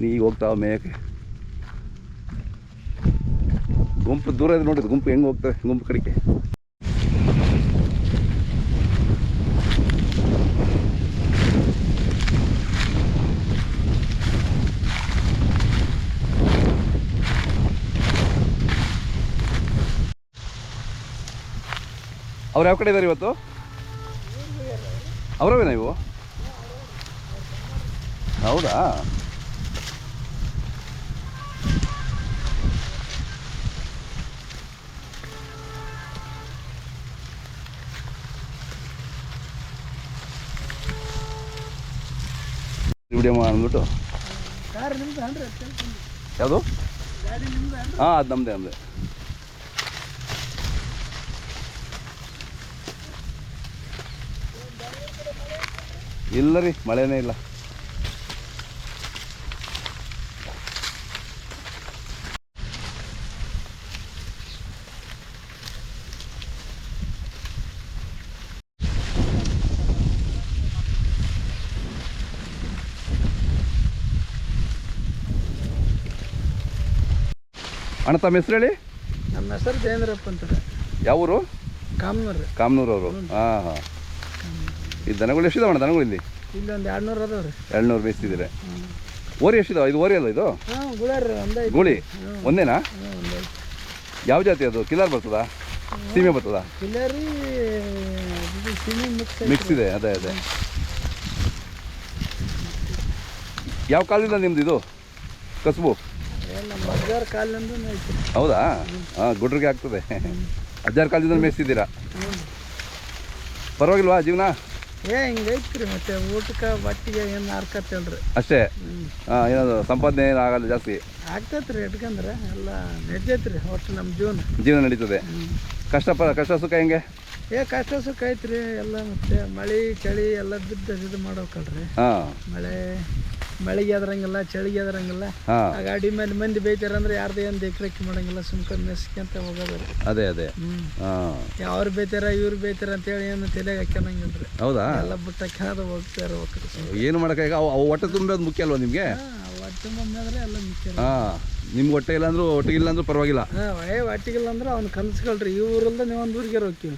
ನೀ ಹೋಗ್ತಾವ ಮೇಯಕ್ಕೆ ಗುಂಪು ದೂರ ಇದೆ ನೋಡಿದ್ ಗುಂಪು ಹೆಂಗೆ ಹೋಗ್ತವೆ ಗುಂಪು ಕಡೆಗೆ. ಅವ್ರು ಯಾವ ಕಡೆ ಇದಾರೆ ಇವತ್ತು? ಅವರವೇನಾ ಇವು? ಹೌದಾ? ವಿಡಿಯೋ ಅಂದ್ಬಿಟ್ಟು. ಯಾವುದು? ಹಾಂ ಅದು ನಮ್ಮದೇ ನಮ್ಮದೇ ಇಲ್ಲ ರೀ ಮಳೆನೇ ಇಲ್ಲ. ಅಣ್ಣ ತಮ್ಮ ಹೆಸರು ಹೇಳಿ? ನಮ್ಮ ಹೆಸರು ಜಯೇಂದ್ರಪ್ಪ ಅಂತಾರೆ ಯಾವ ಊರು ಕಾಮ್ನೂರು. ಕಾಮನೂರವರು ಹಾಂ ಹಾಂ. ಈ ದನಗಳು ಎಷ್ಟಿದಾವಣ್ಣ ದನಗಳು ಇಲ್ಲಿ? ಇಲ್ಲಿ ಒಂದು ಎರಡು ನೂರು ಅದಾವ ರೀ ಎರಡುನೂರು ಬೇಯಿಸ್ತಿದ್ದೀರಿ. ಓರಿ ಎಷ್ಟಿದಾವೆ? ಇದು ಓರಿ ಅಲ್ಲ ಇದು? ಗುಳಿ ಒಂದೇನಾ? ಯಾವ ಜಾತಿ ಅದು? ಕಿಲಾರ್ ಬರ್ತದಾ? ಸೀಮೆ ಬರ್ತದಾ? ಮಿಕ್ಸ್ ಇದೆ ಅದೇ ಅದೇ. ಯಾವ ಕಾಲದಿಂದ ನಿಮ್ದು ಇದು? ಕಸುಬು? ಎಲ್ಲ ಅಜ್ಜಾರ ಹೌದಾ? ಹಾಂ ಗುಡ್ರಿಗೆ ಆಗ್ತದೆ. ಅಜ್ಜಾರ ಕಾಲದಿಂದ ಮೇಯಿಸ್ತಿದ್ದೀರಾ ಹ್ಞೂ ಪರವಾಗಿಲ್ವಾ ಜೀವನ? ಏ ಹಿಂಗೈತ್ರಿ ಮತ್ತೆ ಊಟಕ್ಕೆ ಬಟ್ಟಿಗೆ ಏನು ಹಾರ್ಕತ್ತೇಳ್ರಿ ಅಷ್ಟೇ? ಹಾಂ ಏನದು ಸಂಪಾದನೆ ಏನು ಆಗಲ್ಲ ಜಾಸ್ತಿ? ಆಗ್ತೈತೆ ರೀ ಇಟ್ಕಂದ್ರೆ ಎಲ್ಲ ನಡ್ದೈತೆ ರೀ ಒಟ್ಟು ನಮ್ಮ ಜೀವನ. ಜೀವನ ನಡೀತದೆ. ಕಷ್ಟ ಪ ಕಷ್ಟ ಸುಖ ಹೆಂಗೆ? ಏ ಕಷ್ಟ ಸುಖ ಐತ್ರಿ ಎಲ್ಲ ಮತ್ತೆ ಮಳೆ ಚಳಿ ಎಲ್ಲ ಬಿದ್ದು ಇದು ಮಾಡ್ಬೇಕಲ್ರಿ. ಹಾಂ. ಮಳೆ ಮಳೆಗೆ ಆದ್ರಂಗಿಲ್ಲ ಚಳಿಗೆ ಆದ್ರಂಗಿಲ್ಲ. ಆ ಗಾಡಿ ಮೇಲೆ ಮಂದಿ ಬೈತಾರ ಅಂದ್ರೆ ಯಾರ್ದು ಏನು ದೇಖ್ರೇಖ್ ಮಾಡಂಗಿಲ್ಲ ಸುಮ್ಕ ನೆಸ್ಕೊಂತ ಹೋಗೋದು ಅದೇ. ಅದೇ ಅವ್ರು ಬೈತಾರ ಇವ್ರು ಬೈತಾರ ಅಂತೇಳಿ ಏನು ತಲೆಗೆ ಹಾಕ್ಯನಂಗಿಲ್ಲ ರೀ ಹೌದಾ? ಎಲ್ಲ ಬಿಟ್ಟು ಕೆಳದ ಹೋಗ್ತಾ ಹೋಗ್ತಾರೆ ಏನು ಮಾಡೋಕ್ಕಾಗ ಅವು ಅವು ಹೊಟ್ಟೆ ತುಂಬೋದು ಮುಖ್ಯ ಅಲ್ವಾ ನಿಮಗೆ? ಹೊಟ್ಟೆ ಬಂದ್ರೆ ಎಲ್ಲ ಮುಖ್ಯ ಹಾಂ ನಿಮ್ಗೆ ಹೊಟ್ಟೆ ಇಲ್ಲ ಅಂದ್ರೂ ಇಲ್ಲ ಅಂದ್ರೂ ಪರವಾಗಿಲ್ಲ ಹೊಟ್ಟಿಗಿಲ್ಲ ಅಂದ್ರೆ ಅವ್ನು ಕನ್ಸ್ಕೊಳ್ರಿ ಈ ಊರಲ್ದ ನೀವು ಒಂದು ಊರಿಗೆ ಹೋಗ್ತೀವಿ.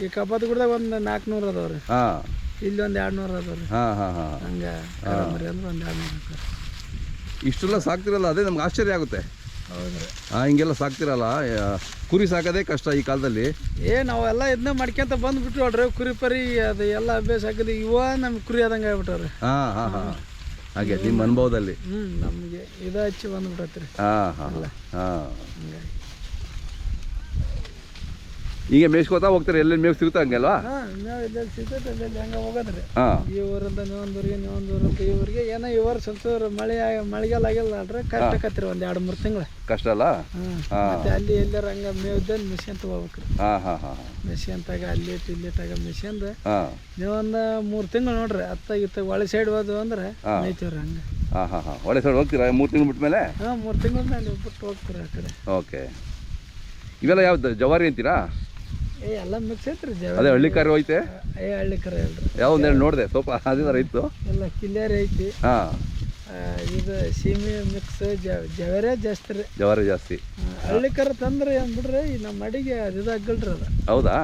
ಈ ಕಬ್ಬದ ಗುಡ್ದಾಗ ಒಂದು ನಾಲ್ಕುನೂರು ಅದಾವ್ರಿ. ಹಾಂ. ಇಲ್ಲಿ ಒಂದು ಎರಡು ನೂರು ಅದಾವ್ರಿ. ಹಾಂ ಹಾಂ ಹಾಂ. ಹಂಗೆ ಮರಿ ಅಂದ್ರೆ ಒಂದು ಎರಡು ನೂರು ಹಾಕ್ತಾರೆ ಇಷ್ಟೆಲ್ಲ ಸಾಕ್ತಿರಲ್ಲ ಅದೇ ನಮ್ಗೆ ಆಶ್ಚರ್ಯ ಆಗುತ್ತೆ. ಹೌದ್ರಿ. ಹಾಂ ಹಿಂಗೆಲ್ಲ ಸಾಕ್ತಿರಲ್ಲ ಯಾ, ಕುರಿ ಸಾಕೋದೇ ಕಷ್ಟ ಈ ಕಾಲದಲ್ಲಿ. ಏ ನಾವೆಲ್ಲ ಇದನ್ನ ಮಾಡ್ಕೊಂತ ಬಂದ್ಬಿಟ್ಟು ನೋಡ್ರಿ ಕುರಿ ಪರಿ ಅದು ಎಲ್ಲ ಅಭ್ಯಾಸ ಹಾಕಿದ್ವಿ ಇವ ನಮ್ಗೆ ಕುರಿ ಆದಂಗೆ ಆಗ್ಬಿಟ್ಟವ್ರಿ. ಹಾಂ ಹಾಂ ಹಾಂ ಹಾಗೆ ನಿಮ್ಮ ಅನುಭವದಲ್ಲಿ. ಹ್ಞೂ ನಮಗೆ ಇದು ಹಚ್ಚಿ ಬಂದ್ಬಿಟ್ಟತ್ರಿ. ಹಾಂ ಹಾಂ ಹಾಂ. ಹಂಗಾಗಿ. ಹೀಗೆ ಮೇಯ್ಸ್ಕೊತಾ ಹೋಗ್ತಾರೆ ಎಲ್ಲೆಲ್ಲಿ ಮೇವ್ ಸಿಗುತ್ತೆ ಹಂಗೆ ಅಲ್ವಾ? ಹಾಂ ಮೇವು ಎಲ್ಲೆಲ್ಲಿ ಸಿಗ್ತೈತೆ ಎಲ್ಲೆಲ್ಲಿ ಹಂಗೆ ಹೋಗೋದ್ರಿ. ಹಾಂ. ಈ ಊರಿಂದ ನೀವೊಂದೂರಿಗೆ ನೀವೊಂದೂರಿಂದ ಈ ಊರಿಗೆ. ಏನೋ ಈ ವರ್ಷ ಸ್ವಲ್ಪ ಮಳೆ ಮಳೆಗಾಲ ಆಗಿಲ್ಲ ಅಲ್ರಿ ಕಷ್ಟ ಒಂದು ಎರಡು ಮೂರು ತಿಂಗಳು. ಕಷ್ಟ ಅಲ್ಲ? ಮತ್ತೆ ಅಲ್ಲಿ ಎಲ್ಲಾರ ಹಂಗೆ ಮೇವ್ದಲ್ಲಿ ಮಿಷನ್ ತಗೋಬೇಕ್ರಿ. ಹಾಂ ಹಾಂ ಹಾಂ ಮಿಷನ್ ತಗ ಅಲ್ಲಿ ಇಲ್ಲಿ ತಗ ಮಿಷನ್ದು ನೀವೊಂದು ಮೂರು ತಿಂಗಳು ನೋಡ್ರಿ ಅತ್ತ ಇತ್ತ ಒಳ ಸೈಡ್ ಹೋದ್ವು ಅಂದ್ರೆ. ಮೇಯ್ತೀವ್ರಿ ಹಂಗೆ. ಹಾಂ ಹಾಂ ಹಾಂ. ಒಳ್ಳೆ ಸೈಡ್ ಹೋಗ್ತೀರಾ? ಮೂರು ತಿಂಗಳು ಬಿಟ್ಮೇಲೆ? ಹಾಂ ಮೂರು ತಿಂಗಳ ಮೇಲೆ ಬಿಟ್ಟು ಹೋಗ್ತೀರಿ ಆ ಕಡೆ. ಓಕೆ. ಇವೆಲ್ಲ ಯಾವ್ದು? ಜವಾರಿ ಅಂತೀರಾ? ಏ ಎಲ್ಲ ಮಿಕ್ಸ್ ಐತ್ರಿ ಜವ ಅದೇ ಹಳ್ಳಿ ಕಾರು ಐತೆ ಏ ಹಳ್ಳಿ ಕರೆ ಅಲ್ರಿ. ಯಾವ ಒಂದೆರಡು ನೋಡಿದೆ ಸ್ವಲ್ಪ ಅದೇ ಇತ್ತು. ಎಲ್ಲ ಕಿಲ್ಲೇರಿ ಐತಿ. ಹಾಂ. ಇದು ಸೀಮೆ ಮಿಕ್ಸ್ ಜವರೇ ಜಾಸ್ತಿ ರೀ. ಜವಾರಿ ಜಾಸ್ತಿ. ಹಳ್ಳಿ ಕರೆ ತಂದ್ರೆ ಏನು ಬಿಡ್ರಿ ಈ ನಮ್ಮ ಅಡಿಗೆ ಅದು ಇದಾಗಲ್ರಿ ಅದು. ಹೌದಾ?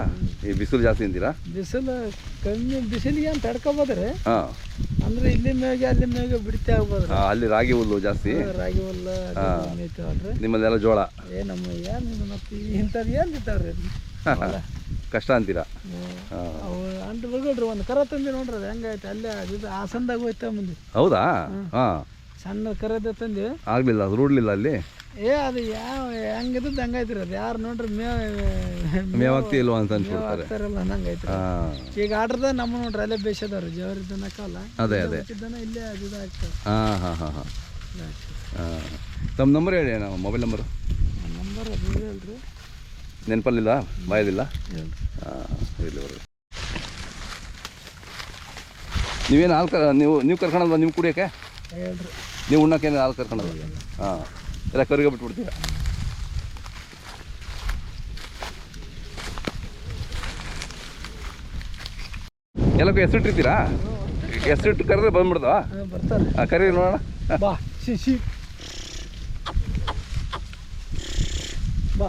ಈ ಬಿಸಿಲು ಜಾಸ್ತಿ ಅಂತೀರಾ? ಬಿಸಿಲು ಕಮ್ಮಿ ಬಿಸಿಲಿಗೆ ಏನು ತಡ್ಕೋಬೋದ್ರಿ ಹಾಂ. ಅಂದ್ರೆ ಇಲ್ಲಿ ಮ್ಯಾಗೆ ಅಲ್ಲಿ ಮ್ಯಾಗೆ ಬಿಡ್ತಾ ಆಗ್ಬೋದ್ರಿ. ಅಲ್ಲಿ ರಾಗಿ ಹುಲ್ಲು ಜಾಸ್ತಿ. ರಾಗಿ ಹುಲ್ಲು ನಿಮ್ಮಲ್ಲೆಲ್ಲ ನಿಮ್ಮದೆಲ್ಲ ಜೋಳ. ಏ ನಮ್ಮ ಏನು ಮತ್ತೆ ಇಂಥದ್ದು ಏನು ಬಿತ್ತಾವ್ರಿ ಕಷ್ಟ ಅಂತೀರಾ? ಅವು ಅಂಟ್ ಒಂದು ಕರ ತಂದಿ ನೋಡ್ರಿ ಅದು ಹೆಂಗೈತೆ ಅಲ್ಲೇ ಇದು ಹಾಸನದಾಗ ಹೋಯ್ತಾ ಮುಂದೆ. ಹೌದಾ? ಹಾಂ. ಸಣ್ಣ ಕರದ ತಂದಿ. ಆಗಲಿಲ್ಲ ಅದು ರೂಡ್ಲಿಲ್ಲ ಅಲ್ಲಿ? ಏ ಅದು ಯಾವ ಹೆಂಗಿದ್ದದ್ದು ಹಂಗೈತ್ರಿ ಅದು. ಯಾರು ನೋಡ್ರಿ ಮೇವ್ ಮೇವಾಗ್ತಿ ಇಲ್ವಾ ಅಂತ ಅನ್ಸ್ಬಿಡ್ತಾರೆ. ಹಂಗೈತ್ರಿ ಈಗ ಆರ್ಡ್ರದ ನಮ್ಮ ನೋಡ್ರಿ ಅಲ್ಲೇ ಬೇಸದವ್ರು ಜವರಿ ದನಕ್ಕಲ್ಲ ಅದೇ ಅದೇ. ದನ ಇಲ್ಲೇ ಅದು ಇದಾಗ್ತದೆ. ಹಾಂ ಹಾಂ ಹಾಂ ಹಾಂ. ಹಾಂ. ತಮ್ಮ ನಂಬರ್ ಹೇಳಿ ನಾವು ಮೊಬೈಲ್ ನಂಬರ್ ನಂಬರ್ ಅದು ಹೇಳ್ರಿ ನೆನಪಲ್ಲಿಲ್ಲ? ಬರಲಿ ನೀವೇನು ಹಾಲು ಕರ್ ನೀವು ನೀವು ಕರ್ಕೊಂಡಲ್ವ ನೀವು ಕುಡಿಯೋಕೆ ನೀವು ಉಣ್ಣಕ್ಕೇನು ಹಾಲು ಕರ್ಕೊಂಡಲ್ಲ ಹಾಂ. ಎಲ್ಲ ಕರಿಗೆ ಬಿಟ್ಬಿಡ್ತೀರಾ? ಎಲ್ಲಕ್ಕೂ ಹೆಸರಿಟ್ಟಿರ್ತೀರಾ ಹೆಸರಿಟ್ಟು ಕರೆದ್ರೆ ಹಾಂ ಕರಿ ನೋಡೋಣ. ಬಾ ಶಿಶಿ ಬಾ ಬಾ.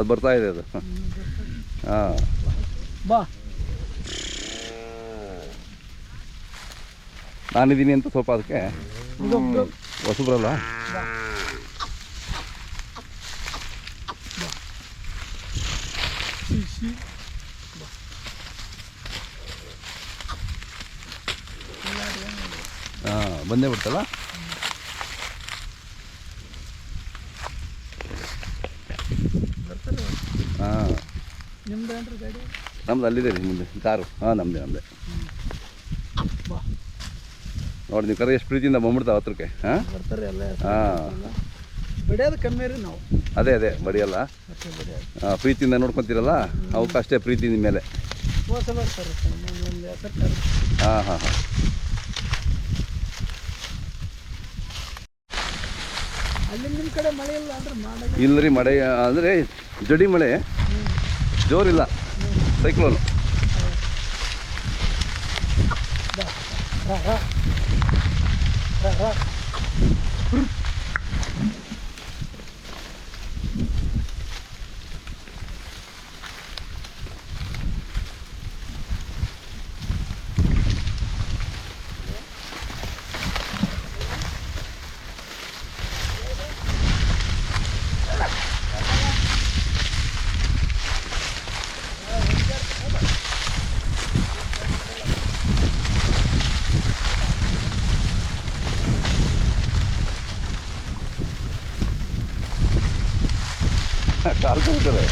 ಅದು ಬರ್ತಾ ಇದೆ ಅದು. ಹಾಂ. ಬಾ. ನಾನಿದ್ದೀನಿ ಅಂತ ಸ್ವಲ್ಪ ಅದಕ್ಕೆ. ಹೊಸಬ್ರಲ್ಲ? ಹಾಂ ಬಂದೇ ಬಿಡ್ತಲ್ಲ ಬರ್ತಾರೆ ಹಾಂ ನಿಮ್ದು ನಮ್ದು ಅಲ್ಲಿದೆ ರೀ ಮುಂದೆ ಕಾರು. ಹಾಂ ನಮ್ಮದೇ ನಮ್ಮದೇ ಬಾ. ನೋಡಿ ನೀವು ಕರೆ ಎಷ್ಟು ಪ್ರೀತಿಯಿಂದ ಬಂದ್ಬಿಡ್ತಾವೆ ಹತ್ರಕ್ಕೆ ಹಾಂ? ಹಾಂ. ಕಮ್ಮಿ ರೀ ನಾವು. ಅದೇ ಅದೇ ಬಡಿಯಲ್ಲ. ಆ, ಪ್ರೀತಿಯಿಂದ ನೋಡ್ಕೊತೀರಲ್ಲ? ಅವಕ್ಕೆ ಅಷ್ಟೇ ಪ್ರೀತಿ ನಿಮ್ಮ ಮೇಲೆ. ಹಾಂ ಹಾಂ ಹಾಂ. ಇಲ್ಲ ರೀ ಮಳೆ ಅಂದರೆ ಜಡಿ ಮಳೆ. ಜೋರಿಲ್ಲ. ಸೈಕ್ಲೋನ್. ರಾ ಟಾರ್ಚ್ ಆಗ್ತದೆ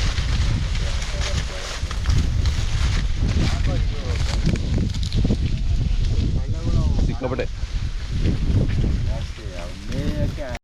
ಸಿಕ್ಕಾಪಟ್ಟೆ